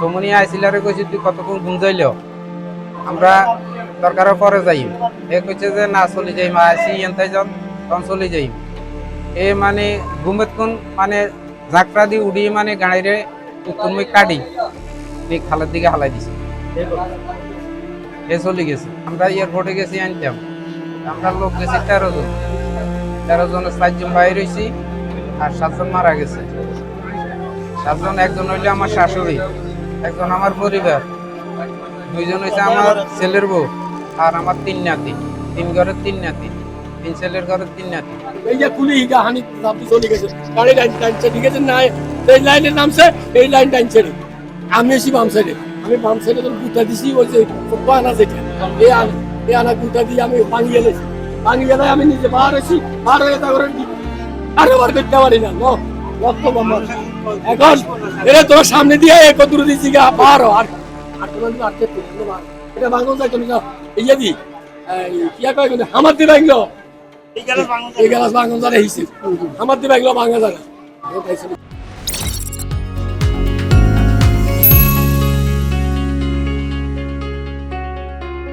সমনিয়া আইসিলারে কইছি, তুই কতক্ষণ ল আমরা দরকারের পরে যাই এ কইছে যে, না, চলে যাই মা আইসি এনতাই যান তখন চলে যাই এ মানে গুমত মানে ঝাঁকড়া দিয়ে উড়িয়ে মানে গাড়িরে তুমি কাটি। এই খালের দিকে হালাই দিছে। এ চলে গেছে। আমরা এয়ারপোর্টে গেছি, আনতাম। আমরা লোক গেছি তেরো জন। তেরো জনের চারজন বাইর হয়েছি আর সাতজন মারা গেছে। সাতজন, একজন হইলে আমার শাশুড়ি, একজন আমার পরিবার, দুইজন হইছে আমার ছেলের বউ আর আমার তিন নাতি। তিন ঘরের তিন নাতি। তিন ছেলের ঘরের তিন নাতি। এই যে কুলি হিগা হানি চলে গেছে গাড়ি লাইন টানছে, ঠিক আছে? না এই লাইনে নামছে, এই লাইন টানছে। রে আমি এসি বাম সাইডে আমি বাম সাইডে তোর গুটা দিছি ওই যে পানা যেটা। এই আনা এই আনা গুটা দিয়ে আমি পানি গেলেছি পানি গেলে আমি নিজে বার হয়েছি বার হয়ে তারপরে আরও বার করতে পারি না বন্ধ এখন এটা তোর সামনে দিয়ে এক দূরে দিছি গা হ, আর আর তোমার আটকে এটা বাঙ্গল যাইতো না এই যে দি এই কিয়া কয় কিন্তু আমার দিয়ে বাঙ্গলো এই গেলাস বাঙ্গল জানে হিসি আমার দিয়ে বাঙ্গা জানে